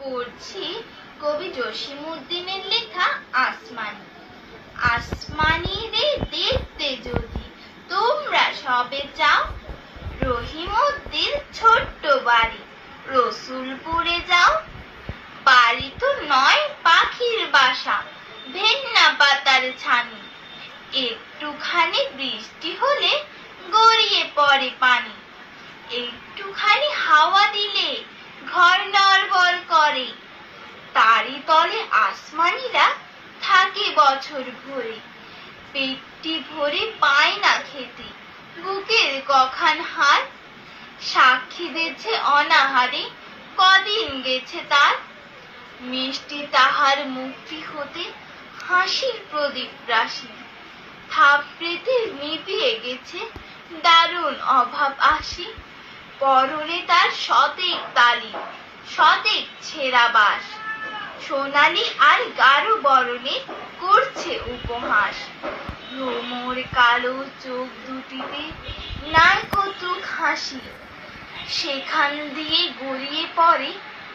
পড়ছি কবি জসিমউদ্দিনের লেখা আসমানি। আসমানি রে দেখতে যদি তোমরা সবে চাও রহিমউদ্দিন ছোট্ট বাড়ি রসুলপুরে যাও। বাড়ি তো নয়, পাখির বাসা, ভেন্না পাতার ছানি। একটুখানি বৃষ্টি হলে গড়িয়ে পড়ে পানি। একটুখানি হাওয়া দিলে ঘর তারই তলে আসমানিরা থাকে বছর ভরে। পেটটি ভরে পায় না খেতে, বুকের কখান হার। সাক্ষী দিচ্ছে অনাহারে, কদিন গেছে তার। মিষ্টি তাহার মুক্তি হতে হাসির প্রদীপ রাশি। থাপড়েতে নিভিয়ে গেছে দারুণ অভাব আসি। পরনে তার শতেক তালি, শতেক ছেঁড়া বাস সোনালি আর গাঢ় বরণে করছে উপহাস। ভ্রমর কালো চোখ দুটিতে নাই কৌতুক হাসি। সেখান দিয়ে গড়িয়ে পড়ে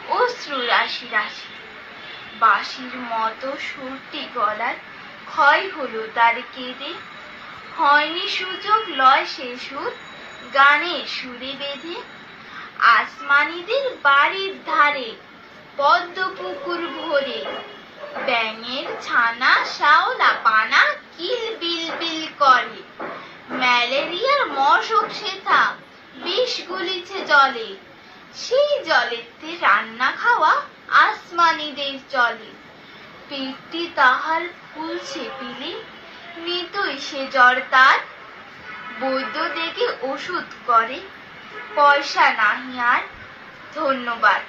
অশ্রু রাশি রাশি। বাঁশির মতো সুরটি গলার ক্ষয় হলো তার কেঁদে। হয়নি সুযোগ, লয় সে সুর গানের সুরে বেঁধে। আসমানিদের বাড়ির ধারে পদ্ম পুকুর ভরে। ব্যাঙের ছানা শাওলা পানা, কিল বিল বিল করে। ম্যালেরিয়ার মশক সেথা বিষ গুলিছে জলে। সেই জলেতে রান্না খাওয়া আসমানিদের চলে। পেটটি তাহার ফুলছে পিলে, নিতই সে জ্বর তার। বৈদ্য দেখে ওষুধ করে, পয়সা নাহি আর ধন্যবাদ।